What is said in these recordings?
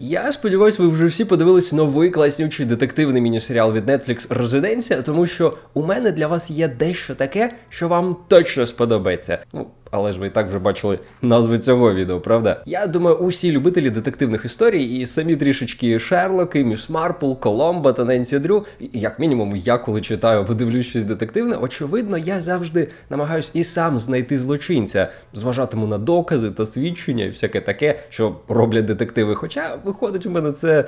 Я сподіваюся, ви вже всі подивилися новий класнючий детективний міні-серіал від Netflix Резиденція, тому що у мене для вас є дещо таке, що вам точно сподобається. Ну, але ж ви і так вже бачили назву цього відео, правда? Я думаю, усі любителі детективних історій і самі трішечки Шерлоки, Міс Марпл, Коломба та Ненсі Дрю. Як мінімум, я коли читаю або дивлюсь щось детективне, очевидно, я завжди намагаюсь і сам знайти злочинця, зважатиму на докази та свідчення і всяке таке, що роблять детективи. Хоча виходить у мене це.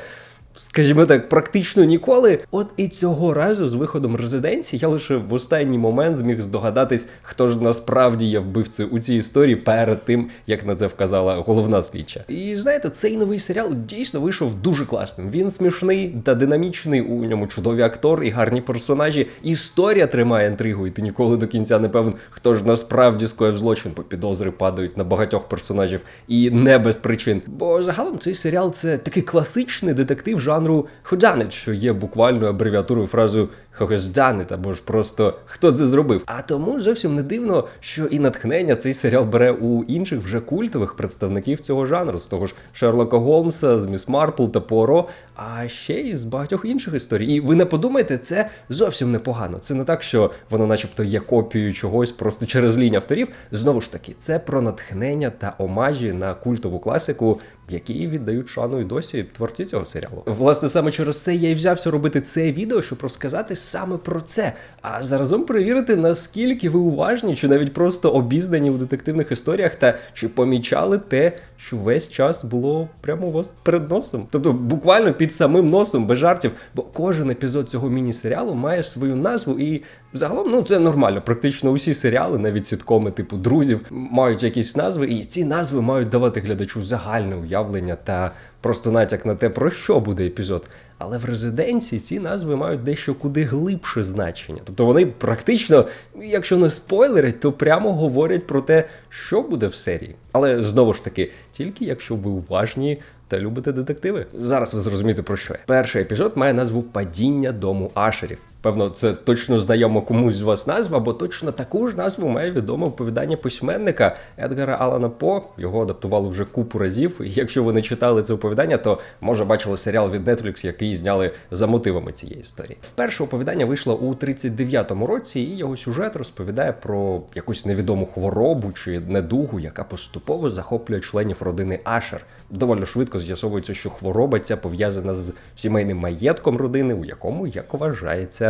Скажімо так, практично ніколи. От і цього разу з виходом резиденції я лише в останній момент зміг здогадатись, хто ж насправді є вбивцею у цій історії перед тим, як на це вказала головна слідча. І знаєте, цей новий серіал дійсно вийшов дуже класним. Він смішний та динамічний. У ньому чудові актори і гарні персонажі. Історія тримає інтригу, і ти ніколи до кінця не певен, хто ж насправді скоїв злочин, бо підозри падають на багатьох персонажів і не без причин. Бо загалом цей серіал це такий класичний детектив жанру «whodunit», що є буквальною абревіатурою фразою «whodunit», або ж просто хто це зробив. А тому зовсім не дивно, що і натхнення цей серіал бере у інших вже культових представників цього жанру, з того ж Шерлока Голмса, з Міс Марпл та Поро, а ще й з багатьох інших історій. І ви не подумайте, це зовсім непогано. Це не так, що воно, начебто, є копією чогось просто через лінь авторів. Знову ж таки, це про натхнення та омажі на культову класику, які віддають шану і досі творці цього серіалу. Власне, саме через це я і взявся робити це відео, щоб розказати саме про це. А заразом перевірити, наскільки ви уважні, чи навіть просто обізнані у детективних історіях, та чи помічали те, що весь час було прямо у вас перед носом. Тобто, буквально під самим носом, без жартів, бо кожен епізод цього міні-серіалу має свою назву і. Загалом, ну це нормально. Практично усі серіали, навіть сіткоми, типу друзів, мають якісь назви, і ці назви мають давати глядачу загальне уявлення та просто натяк на те, про що буде епізод. Але в резиденції ці назви мають дещо куди глибше значення. Тобто вони практично, якщо не спойлерять, то прямо говорять про те, що буде в серії. Але знову ж таки, тільки якщо ви уважні. Та любите детективи. Зараз ви зрозумієте про що я. Перший епізод має назву Падіння дому Ашерів. Певно, це точно знайомо комусь з вас назва, бо точно таку ж назву має відоме оповідання письменника Едгара Алана По. Його адаптували вже купу разів. І якщо ви не читали це оповідання, то може бачили серіал від Netflix, який зняли за мотивами цієї історії. Вперше оповідання вийшло у 39-му році, і його сюжет розповідає про якусь невідому хворобу чи недугу, яка поступово захоплює членів родини Ашер. Доволі швидко з'ясовується, що хвороба ця пов'язана з сімейним маєтком родини, у якому, як вважається,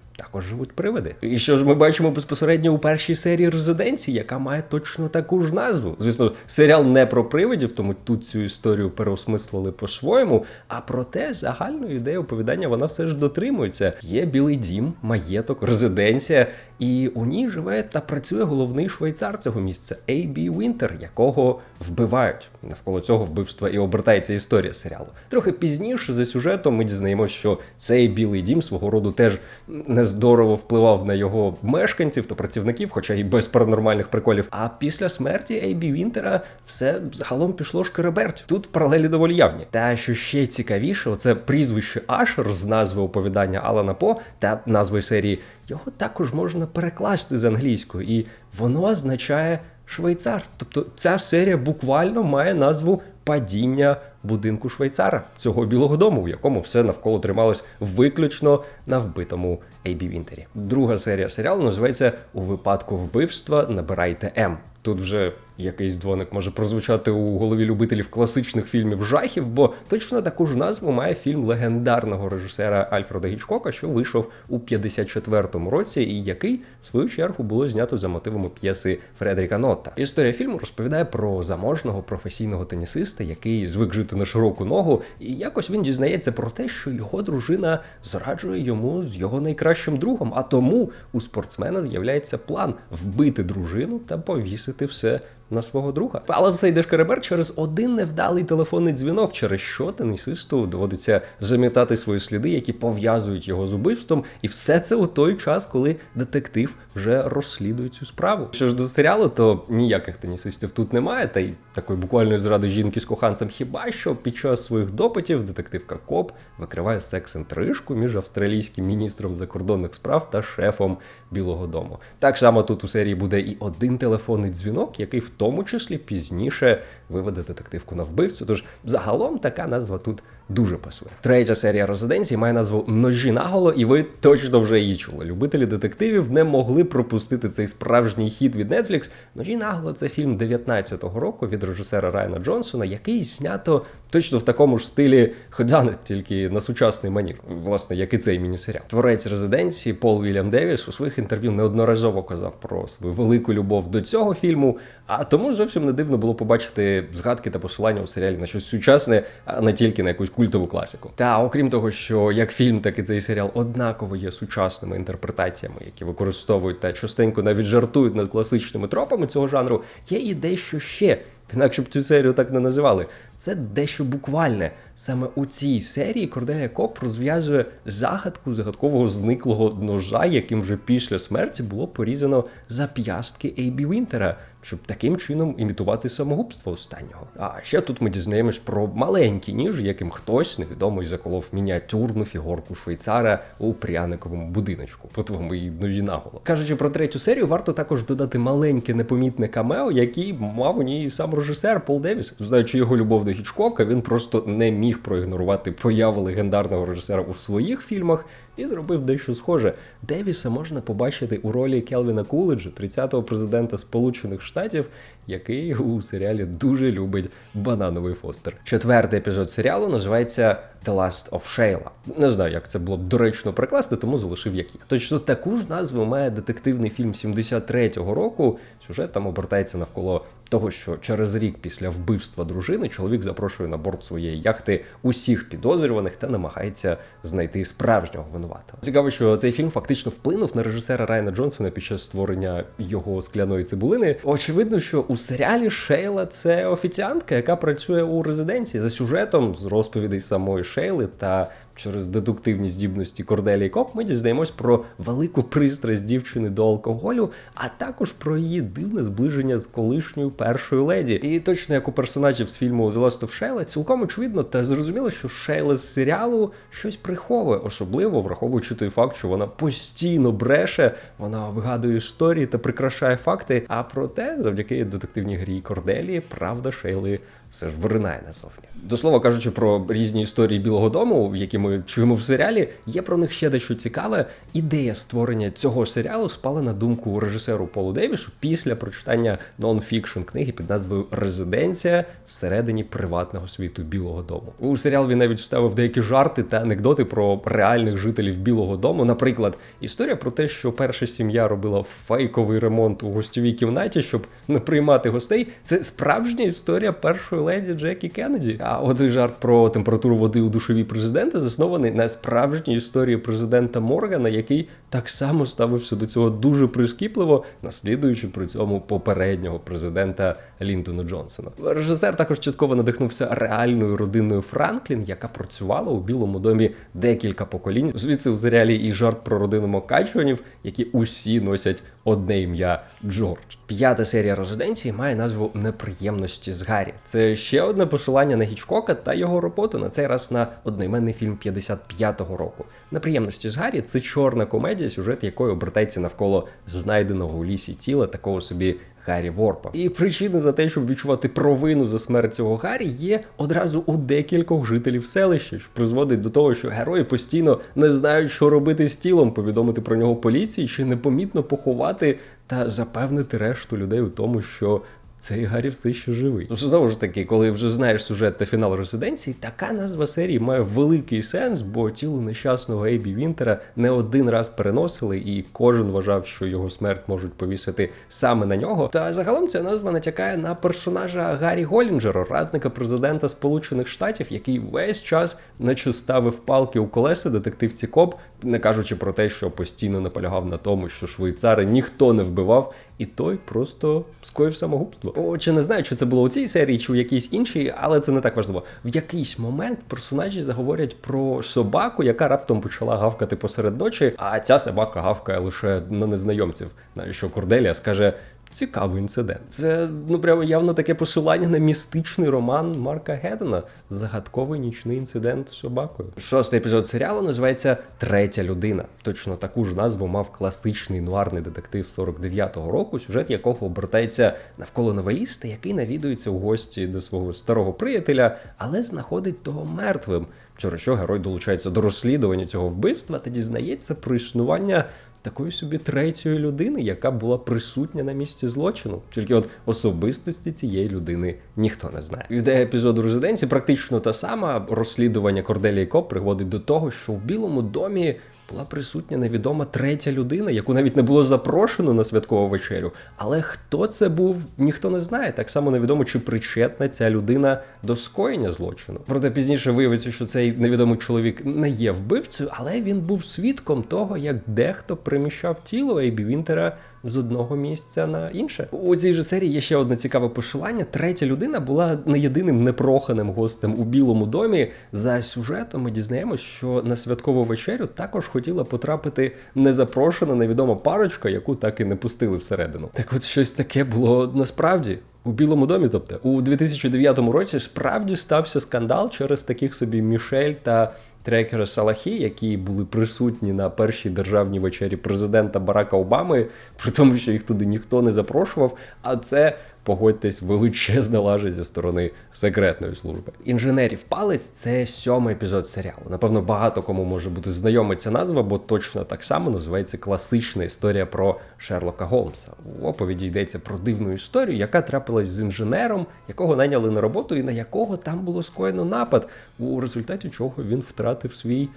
також живуть привиди. І що ж ми бачимо безпосередньо у першій серії резиденції, яка має точно таку ж назву. Звісно, серіал не про привидів, тому тут цю історію переосмислили по-своєму. А проте загальну ідею оповідання вона все ж дотримується. Є білий дім, маєток, резиденція, і у ній живе та працює головний швейцар цього місця Ейбі Вінтер, якого вбивають. Навколо цього вбивства і обертається історія серіалу. Трохи пізніше за сюжетом ми дізнаємося, що цей білий дім свого роду теж не здорово впливав на його мешканців та працівників, хоча й без паранормальних приколів. А після смерті Ейбі Вінтера все загалом пішло шкереберть. Тут паралелі доволі явні. Та що ще цікавіше, оце прізвище Ашер з назви оповідання Алана По та назви серії. Його також можна перекласти з англійської, і воно означає швейцар. Тобто ця серія буквально має назву падіння будинку швейцара цього білого дому, в якому все навколо трималось виключно на вбитому Ейбі Вінтері. Друга серія серіалу називається У випадку вбивства набирайте М. Тут вже якийсь дзвоник може прозвучати у голові любителів класичних фільмів жахів, бо точно таку ж назву має фільм легендарного режисера Альфреда Гічкока, що вийшов у 54-му році, і який в свою чергу було знято за мотивами п'єси Фредеріка Нотта. Історія фільму розповідає про заможного професійного тенісиста, який звик жити на широку ногу, і якось він дізнається про те, що його дружина зраджує йому з його найкращим другом. А тому у спортсмена з'являється план вбити дружину та повісити все на свого друга. Але все йде шкеребер через один невдалий телефонний дзвінок, через що тенісисту доводиться замітати свої сліди, які пов'язують його з убивством, і все це у той час, коли детектив вже розслідує цю справу. Що ж до серіалу, то ніяких тенісистів тут немає, та й такої буквальної зради жінки з коханцем, хіба що під час своїх допитів детективка Коп викриває секс-інтрижку між австралійським міністром закордонних справ та шефом Білого Дому. Так само тут у серії буде і один телефонний дзвінок, який в тому числі пізніше виведе детективку на вбивцю. Тож загалом така назва тут дуже пасує. Третя серія резиденції має назву Ножі наголо, і ви точно вже її чули. Любителі детективів не могли пропустити цей справжній хід від Netflix. Ножі наголо це фільм 19-го року від режисера Райана Джонсона, який знято точно в такому ж стилі, хоча не тільки на сучасний манір, власне, як і цей міні-серіал. Творець резиденції Пол Вільям Девіс у своїх інтерв'ю неодноразово казав про свою велику любов до цього фільму. А тому зовсім не дивно було побачити згадки та посилання у серіалі на щось сучасне, а не тільки на якусь культову класику. Та окрім того, що як фільм, так і цей серіал однаково є сучасними інтерпретаціями, які використовують та частенько навіть жартують над класичними тропами цього жанру, є і дещо ще. Інакше б цю серію так не називали. Це дещо буквальне. Саме у цій серії Корделія Коп розв'язує загадку загадкового зниклого ножа, яким вже після смерті було порізано зап'ястки Ейбі Вінтера, щоб таким чином імітувати самогубство останнього. А ще тут ми дізнаємось про маленький ніж, яким хтось невідомий заколов мініатюрну фігурку швейцара у пряниковому будиночку. По твоєму її ножі наголо. Кажучи про третю серію, варто також додати маленьке непомітне камео, який мав у ній сам режисер Пол Девіс. Знаючи його любов до Гічкока, він просто не міг проігнорувати появу легендарного режисера у своїх фільмах і зробив дещо схоже. Девіса можна побачити у ролі Келвіна Куледжа, 30-го президента Сполучених Штатів, який у серіалі дуже любить банановий фостер. Четвертий епізод серіалу називається The Last of Shayla. Не знаю, як це було б доречно прикласти, тому залишив як є. Точно таку ж назву має детективний фільм 73-го року. Сюжет там обертається навколо того, що через рік після вбивства дружини чоловік запрошує на борт своєї яхти усіх підозрюваних та намагається знайти справжнього винуватого. Цікаво, що цей фільм фактично вплинув на режисера Райана Джонсона під час створення його скляної цибулини. Очевидно, що у серіалі Шейла це офіціантка, яка працює у резиденції за сюжетом з розповідей самої Шейли та через дедуктивні здібності Корделії Коп ми дізнаємось про велику пристрасть дівчини до алкоголю, а також про її дивне зближення з колишньою першою леді. І точно як у персонажів з фільму The Last of Shayla, цілком очевидно та зрозуміло, що Шейла з серіалу щось приховує, особливо враховуючи той факт, що вона постійно бреше, вона вигадує історії та прикрашає факти. А проте, завдяки детективній грі Корделі, правда Шейли все ж виринає назовні. До слова кажучи про різні історії Білого Дому, які ми чуємо в серіалі, є про них ще дещо цікаве. Ідея створення цього серіалу спала на думку режисеру Полу Девішу після прочитання нон-фікшн книги під назвою Резиденція всередині приватного світу Білого Дому. У серіал він навіть вставив деякі жарти та анекдоти про реальних жителів Білого Дому. Наприклад, історія про те, що перша сім'я робила фейковий ремонт у гостьовій кімнаті, щоб не приймати гостей. Це справжня історія першої леді Джекі Кеннеді. А от і жарт про температуру води у душовій президента заснований на справжній історії президента Моргана, який так само ставився до цього дуже прискіпливо, наслідуючи при цьому попереднього президента Ліндона Джонсона. Режисер також частково надихнувся реальною родиною Франклін, яка працювала у Білому домі декілька поколінь. Звідси у серіалі і жарт про родину Мокачуанів, які усі носять одне ім'я Джордж. П'ята серія резиденції має назву Неприємності з Гаррі. Це ще одне посилання на Гічкока та його роботу на цей раз на одноіменний фільм 55-го року. Неприємності з Гаррі це чорна комедія, сюжет якої обертається навколо знайденого у лісі тіла такого собі Гаррі Ворпа. І причини за те, щоб відчувати провину за смерть цього Гаррі, є одразу у декількох жителів селища, що призводить до того, що герої постійно не знають, що робити з тілом, повідомити про нього поліції чи непомітно поховати та запевнити решту людей у тому, що. Цей Гаррі все ще живий. Ну, знову ж таки, коли вже знаєш сюжет та фінал резиденції, така назва серії має великий сенс, бо тіло нещасного Ейбі Вінтера не один раз переносили, і кожен вважав, що його смерть можуть повісити саме на нього. Та загалом ця назва натякає на персонажа Гаррі Голінджера, радника президента Сполучених Штатів, який весь час наче ставив палки у колеса детективці Коп, не кажучи про те, що постійно наполягав на тому, що швейцари ніхто не вбивав, і той просто скоїв самогубство. О, чи не знаю, чи це було у цій серії, чи у якійсь іншій, але це не так важливо. В якийсь момент персонажі заговорять про собаку, яка раптом почала гавкати посеред ночі, а ця собака гавкає лише на незнайомців. навіщо що Корделія скаже. Цікавий інцидент. Це ну прямо явно таке посилання на містичний роман Марка Гедена Загадковий нічний інцидент з собакою. Шостий епізод серіалу називається Третя людина. Точно таку ж назву мав класичний нуарний детектив 49-го року, сюжет якого обертається навколо новеліста, який навідується у гості до свого старого приятеля, але знаходить того мертвим. Через що герой долучається до розслідування цього вбивства та дізнається про існування такої собі третьої людини, яка була присутня на місці злочину. Тільки от особистості цієї людини ніхто не знає. Ідея епізоду резиденції практично та сама. Розслідування Корделії Коп приводить до того, що в Білому домі. Була присутня невідома третя людина, яку навіть не було запрошено на святкову вечерю. Але хто це був, ніхто не знає. Так само невідомо, чи причетна ця людина до скоєння злочину. Проте пізніше виявиться, що цей невідомий чоловік не є вбивцею, але він був свідком того, як дехто приміщав тіло Ейбі Вінтера з одного місця на інше. У цій же серії є ще одне цікаве посилання. Третя людина була не єдиним непроханим гостем у Білому домі. За сюжетом ми дізнаємось, що на святкову вечерю також хотіла потрапити незапрошена невідома парочка, яку так і не пустили всередину. Так, от щось таке було насправді. У Білому домі, тобто у 2009 році, справді стався скандал через таких собі Мішель та трекери Салахі, які були присутні на першій державній вечері президента Барака Обами, при тому, що їх туди ніхто не запрошував. А це погодьтесь, величезна лажа зі сторони секретної служби. Інженерів палець це сьомий епізод серіалу. Напевно, багато кому може бути знайома ця назва, бо точно так само називається класична історія про Шерлока Голмса. У оповіді йдеться про дивну історію, яка трапилась з інженером, якого найняли на роботу, і на якого там було скоєно напад, у результаті чого він втратив свій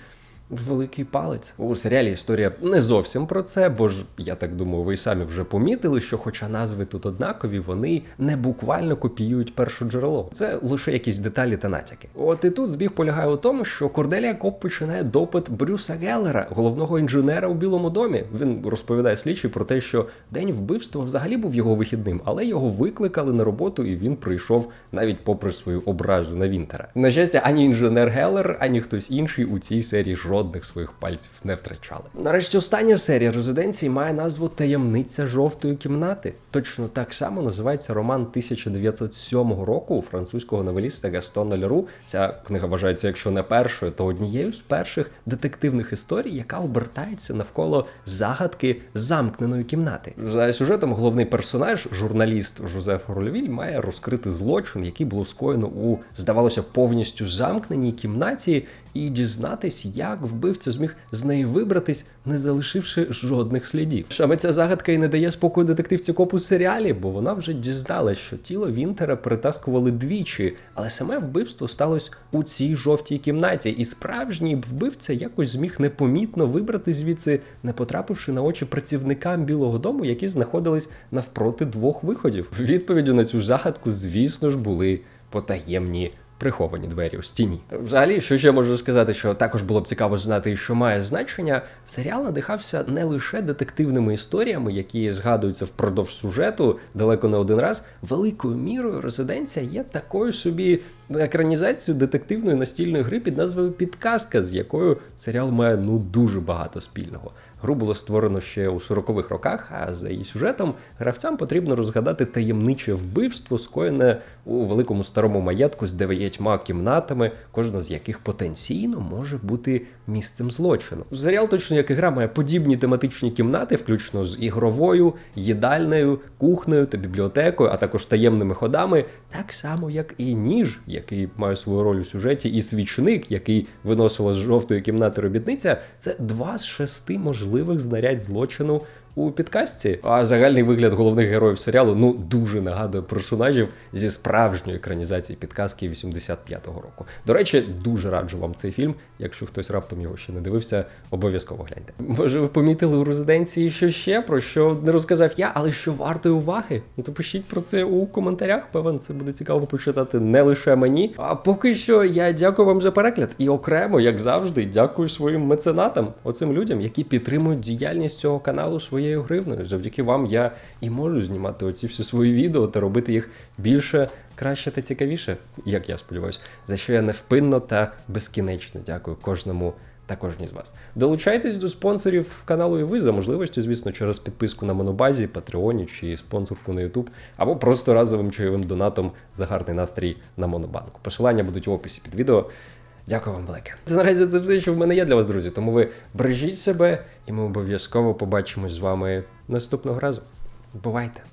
великий палець. У серіалі історія не зовсім про це, бо ж я так думаю, ви самі вже помітили, що, хоча назви тут однакові, вони не буквально копіюють перше джерело. Це лише якісь деталі та натяки. От і тут збіг полягає у тому, що Корделія Коп починає допит Брюса Геллера, головного інженера у Білому домі. Він розповідає слідчий про те, що день вбивства взагалі був його вихідним, але його викликали на роботу, і він прийшов навіть попри свою образу на Вінтера. На щастя, ані інженер Геллер, ані хтось інший у цій серії жодних своїх пальців не втрачали. Нарешті остання серія резиденції має назву Таємниця жовтої кімнати. Точно так само називається роман 1907 року французького новеліста Гастона Леру. Ця книга вважається, якщо не першою, то однією з перших детективних історій, яка обертається навколо загадки замкненої кімнати. За сюжетом головний персонаж, журналіст Жозеф Рольвіль, має розкрити злочин, який було скоєно у здавалося повністю замкненій кімнаті, і дізнатись, як вбивця зміг з неї вибратись, не залишивши жодних слідів. Саме ця загадка і не дає спокою детективці копу серіалі, бо вона вже дізналась, що тіло Вінтера перетаскували двічі, але саме вбивство сталося у цій жовтій кімнаті, і справжній вбивця якось зміг непомітно вибрати звідси, не потрапивши на очі працівникам Білого Дому, які знаходились навпроти двох виходів. Відповіддю на цю загадку, звісно ж, були потаємні приховані двері у стіні. Взагалі, що ще можу сказати, що також було б цікаво знати, що має значення. Серіал надихався не лише детективними історіями, які згадуються впродовж сюжету далеко не один раз. Великою мірою резиденція є такою собі екранізацією детективної настільної гри під назвою Підказка, з якою серіал має ну дуже багато спільного. Гру було створено ще у 40-х роках, а за її сюжетом гравцям потрібно розгадати таємниче вбивство, скоєне у великому старому маєтку з дев'ятьма кімнатами, кожна з яких потенційно може бути місцем злочину. Серіал, точно як і гра, має подібні тематичні кімнати, включно з ігровою, їдальнею, кухнею та бібліотекою, а також таємними ходами, так само як і ніж, який має свою роль у сюжеті, і свічник, який виносила з жовтої кімнати робітниця. Це два з шести можливих знарядь злочину у підкасті. А загальний вигляд головних героїв серіалу ну дуже нагадує персонажів зі справжньої екранізації підказки 85-го року. До речі, дуже раджу вам цей фільм. Якщо хтось раптом його ще не дивився, обов'язково гляньте. Може, ви помітили у резиденції, що ще про що не розказав я, але що вартої уваги? Ну то пишіть про це у коментарях. Певен, це буде цікаво почитати не лише мені. А поки що я дякую вам за перегляд і окремо, як завжди, дякую своїм меценатам, оцим людям, які підтримують діяльність цього каналу своєю гривною. Завдяки вам я і можу знімати оці всі свої відео та робити їх більше, краще та цікавіше, як я сподіваюся, за що я невпинно та безкінечно дякую кожному та кожній з вас. Долучайтесь до спонсорів каналу і ви за можливості, звісно, через підписку на монобазі, Патреоні чи спонсорку на YouTube, або просто разовим чайовим донатом за гарний настрій на монобанку. Посилання будуть в описі під відео. Дякую вам велике. Це наразі це все, що в мене є для вас, друзі. Тому ви бережіть себе, і ми обов'язково побачимось з вами наступного разу. Бувайте!